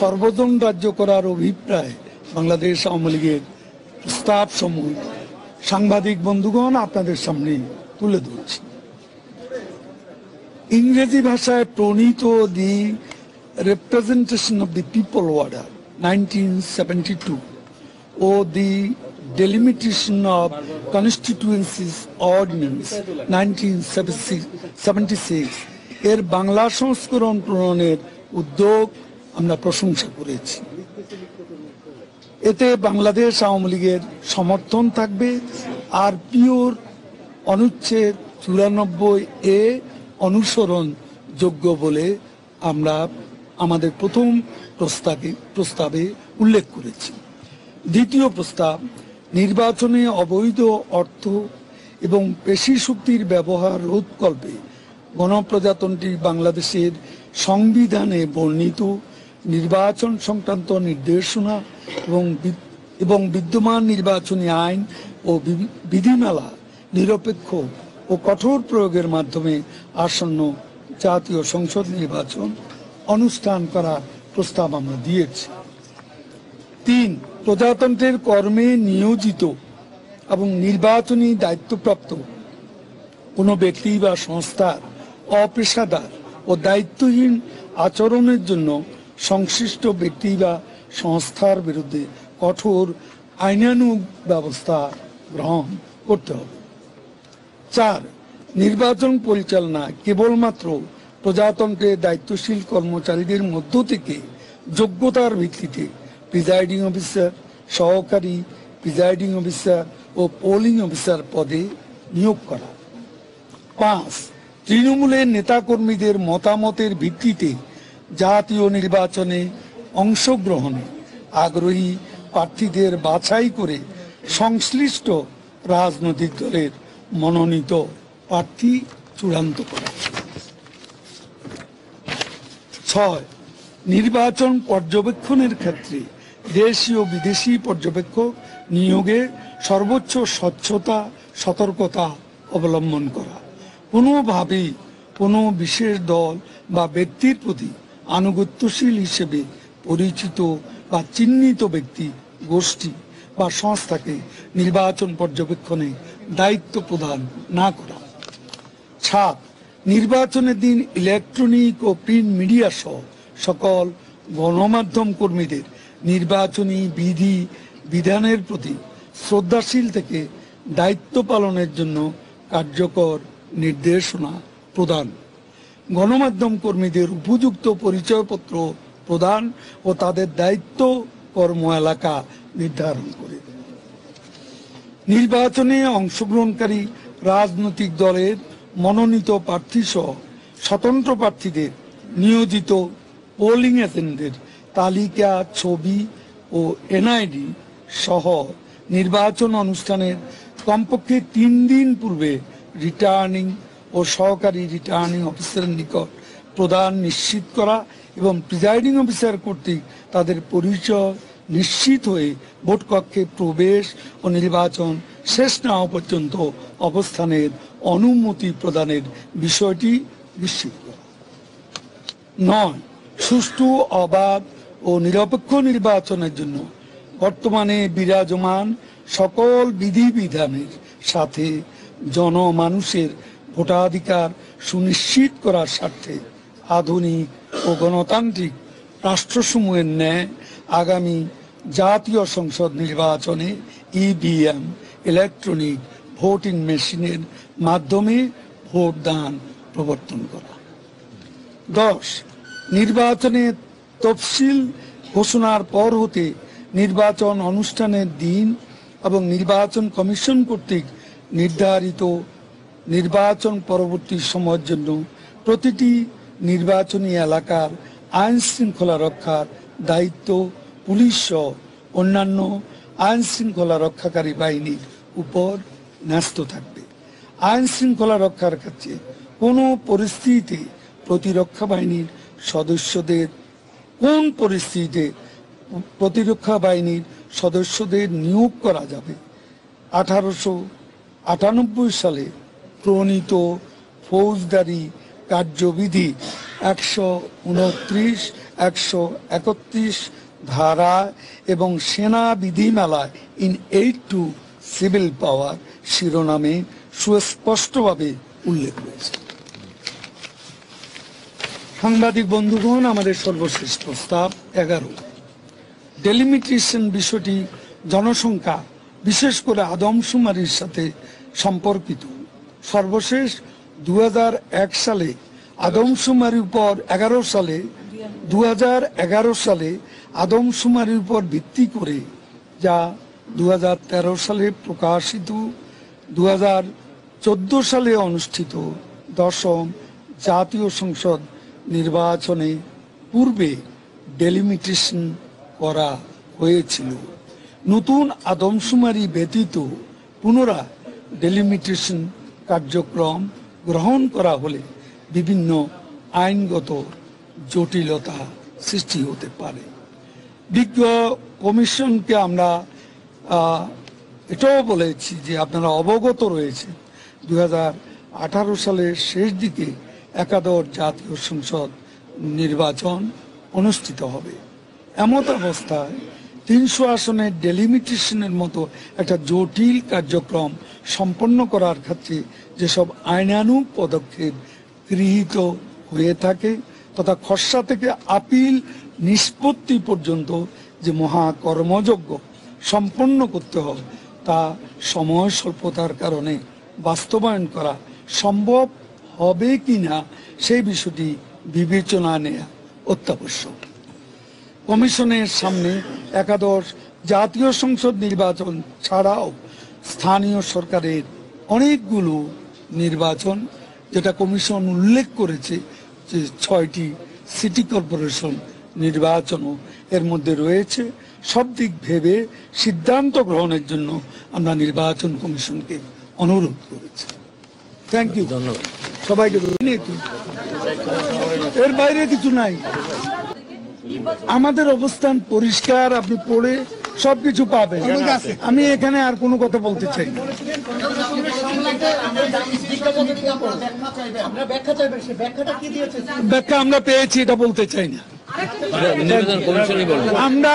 সর্বজন রাজ্য করার অভিপ্রায় বাংলাদেশ আওয়ামী লীগের প্রস্তাব সমূহ সাংবাদিক বন্ধুগণ আপনাদের সামনে তুলে ধরছি। ইংরেজি ভাষায় প্রণীত the representation of the people order nineteen seventy two O the delimitation of constituencies ordinance nineteen seventy six এর বাংলা সংস্করণ প্রণয়নের উদ্যোগ আমরা প্রশংসা করেছি। এতে বাংলাদেশ আওয়ামী লীগের সমর্থন থাকবে আর পিওর অনুচ্ছেদ চুরানব্বই এ অনুসরণ যোগ্য বলে আমরা আমাদের প্রথম প্রস্তাবে প্রস্তাবে উল্লেখ করেছি। দ্বিতীয় প্রস্তাব, নির্বাচনে অবৈধ অর্থ এবং পেশি শক্তির ব্যবহার রোধকল্পে গণপ্রজাতন্ত্রী বাংলাদেশের সংবিধানে বর্ণিত নির্বাচন সংক্রান্ত নির্দেশনা এবং এবং বিদ্যমান নির্বাচনী আইন ও বিধিমালা নিরপেক্ষ ও কঠোর প্রয়োগের মাধ্যমে আসন্ন জাতীয় সংসদ নির্বাচন অনুষ্ঠান করার প্রস্তাব আমরা দিয়েছি। তিন, প্রজাতন্ত্রের কর্মে নিয়োজিত এবং নির্বাচনী দায়িত্বপ্রাপ্ত কোনো ব্যক্তি বা সংস্থার অপেশাদার ও দায়িত্বহীন আচরণের জন্য সংশ্লিষ্ট ব্যক্তি বা সংস্থার বিরুদ্ধে কঠোর আইনানুগ ব্যবস্থা গ্রহণ করতে হবে। চার, নির্বাচন পরিচালনা কেবলমাত্র প্রজাতন্ত্রের দায়িত্বশীল কর্মচারীদের মধ্য থেকে যোগ্যতার ভিত্তিতে। প্রিজাইডিং অফিসার, সহকারী প্রিজাইডিং অফিসার ও পোলিং অফিসার পদে নিয়োগ করা। পাঁচ, তৃণমূলের নেতাকর্মীদের মতামতের ভিত্তিতে জাতীয় নির্বাচনে অংশগ্রহণে আগ্রহী প্রার্থীদের বাছাই করে সংশ্লিষ্ট রাজনৈতিক দলের মনোনীত প্রার্থী চূড়ান্ত করা। ছয়, নির্বাচন পর্যবেক্ষণের ক্ষেত্রে দেশি ও বিদেশি পর্যবেক্ষক নিয়োগে সর্বোচ্চ স্বচ্ছতা, সতর্কতা অবলম্বন করা। কোনোভাবেই কোনো বিশেষ দল বা ব্যক্তির প্রতি আনুগত্যশীল হিসেবে পরিচিত বা চিহ্নিত ব্যক্তি, গোষ্ঠী বা সংস্থাকে নির্বাচন পর্যবেক্ষণে দায়িত্ব প্রদান না করা। সাত, নির্বাচনের দিন ইলেকট্রনিক ও প্রিন্ট মিডিয়া সহ সকল গণমাধ্যম কর্মীদের নির্বাচনী বিধি, বিধানের প্রতি শ্রদ্ধাশীল থেকে দায়িত্ব পালনের জন্য কার্যকর নির্দেশনা প্রদান। গণমাধ্যম কর্মীদের উপযুক্ত পরিচয়পত্র প্রদান ও তাদের দায়িত্ব কর্ম এলাকা নির্ধারণ করে। নির্বাচনে অংশগ্রহণকারী রাজনৈতিক দলের মনোনীত প্রার্থী সহ স্বতন্ত্র প্রার্থীদের নিয়োজিত পোলিং এজেন্টদের তালিকা, ছবি ও এনআইডি সহ নির্বাচন অনুষ্ঠানের কমপক্ষে তিন দিন পূর্বে রিটার্নিং ও সহকারী রিটার্নিং অফিসারের নিকট প্রদান নিশ্চিত করা এবং প্রিজাইডিং অফিসার কর্তৃক তাদের পরিচয় নিশ্চিত হয়ে ভোট কক্ষে প্রবেশ ও নির্বাচন শেষ না হওয়া পর্যন্ত অবস্থানের অনুমতি প্রদানের বিষয়টি নিশ্চিত করা। নয়, সুষ্ঠু, অবাধ ও নিরপেক্ষ নির্বাচনের জন্য বর্তমানে বিরাজমান সকল বিধিবিধানের সাথে জনমানুষের ভোটাধিকার সুনিশ্চিত করার স্বার্থে আধুনিক ও গণতান্ত্রিক রাষ্ট্রসমূহের ন্যায় আগামী জাতীয় সংসদ নির্বাচনে ইভিএম ইলেকট্রনিক ভোটিং মেশিনের মাধ্যমে ভোটদান প্রবর্তন করা। দশ, নির্বাচনে তফসিল ঘোষণার পর হতে নির্বাচন অনুষ্ঠানের দিন এবং নির্বাচন কমিশন কর্তৃক নির্ধারিত নির্বাচন পরবর্তী সময়ের জন্য প্রতিটি নির্বাচনী এলাকার আইন শৃঙ্খলা রক্ষার দায়িত্ব পুলিশ সহ অন্যান্য আইন শৃঙ্খলা রক্ষাকারী বাহিনীর উপর ন্যস্ত থাকবে। আইন শৃঙ্খলা রক্ষার ক্ষেত্রে কোনো পরিস্থিতিতে প্রতিরক্ষা বাহিনীর সদস্যদের, কোন পরিস্থিতিতে প্রতিরক্ষা বাহিনীর সদস্যদের নিয়োগ করা যাবে? আঠারোশো আটানব্বই সালে প্রণীত ফৌজদারি কার্যবিধি একশো উনত্রিশ, একশো একত্রিশ ধারা এবং সেনা বিধিমালায় in aid to civil power শিরোনামে সুস্পষ্টভাবে উল্লেখ রয়েছে। সাংবাদিক বন্ধুগণ, আমাদের সর্বশেষ প্রস্তাব এগারো। ডেলিমিটেশন বিষয়টি জনসংখ্যা, বিশেষ করে আদমশুমারির সাথে সম্পর্কিত। সর্বশেষ দু হাজার এক সালে আদমশুমারির উপর এগারো সালে দু হাজার এগারো সালে আদমশুমারির উপর ভিত্তি করে, যা দু হাজার তেরো সালে প্রকাশিত দু হাজার চোদ্দ সালে অনুষ্ঠিত দশম জাতীয় সংসদ নির্বাচনে পূর্বে ডেলিমিটেশন করা হয়েছিল। নতুন আদমশুমারি ব্যতীত পুনরায় ডেলিমিটেশন কার্যক্রম গ্রহণ করা হলে বিভিন্ন আইনগত জটিলতা সৃষ্টি হতে পারে। বিজ্ঞ কমিশনকে আমরা এটাও বলেছি যে আপনারা অবগত রয়েছে দু হাজার আঠারো সালের শেষ দিকে একাদশ জাতীয় সংসদ নির্বাচন অনুষ্ঠিত হবে। এমত অবস্থায় তিনশো আসনের ডেলিমিটেশনের মতো একটা জটিল কার্যক্রম সম্পন্ন করার ক্ষেত্রে যেসব আইনানুগ পদক্ষেপ গৃহীত হয়ে থাকে তথা খসড়া থেকে আপিল নিষ্পত্তি পর্যন্ত যে মহা কর্মযজ্ঞ সম্পন্ন করতে হবে, তা সময় স্বল্পতার কারণে বাস্তবায়ন করা সম্ভব হবে কি না সেই বিষয়টি বিবেচনা নেওয়া অত্যাবশ্যক। কমিশনের সামনে একাদশ জাতীয় সংসদ নির্বাচন ছাড়াও স্থানীয় সরকারের অনেকগুলো নির্বাচন যেটা কমিশন উল্লেখ করেছে যে ছয়টি সিটি কর্পোরেশন নির্বাচনও এর মধ্যে রয়েছে। সব দিক ভেবে সিদ্ধান্ত গ্রহণের জন্য আমরা নির্বাচন কমিশনকে অনুরোধ করেছি। থ্যাংক ইউ ধন্যবাদ। সবাইকে। এর বাইরে কিছু নাই। আমাদের অবস্থান পরিষ্কার আপনি পড়ে সবকিছু পাবেন। আমি এখানে আর কোনো কথা বলতে চাই আমরা ব্যাখ্যা আমরা পেয়েছি এটা বলতে চাই না। আমরা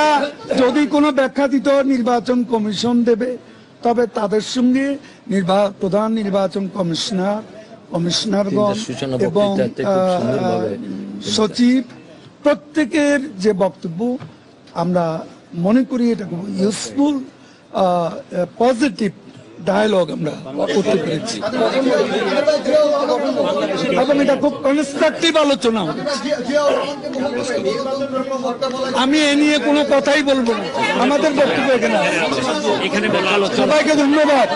যদি কোনো ব্যাখ্যা দিত নির্বাচন কমিশন দেবে তবে তাদের সঙ্গে প্রধান নির্বাচন কমিশনার কমিশনারগণ এবং আহ, সচিব প্রত্যেকের যে বক্তব্য আমরা মনে করি এটা খুব ইউজফুল পজিটিভ ডায়ালগ আমরা করতে পেরেছি। এবং এটা খুব কনস্ট্রাকটিভ আলোচনা আমি এ নিয়ে কোনো কথাই বলব না। আমাদের বক্তব্য এখানে। এখানে সবাইকে ধন্যবাদ।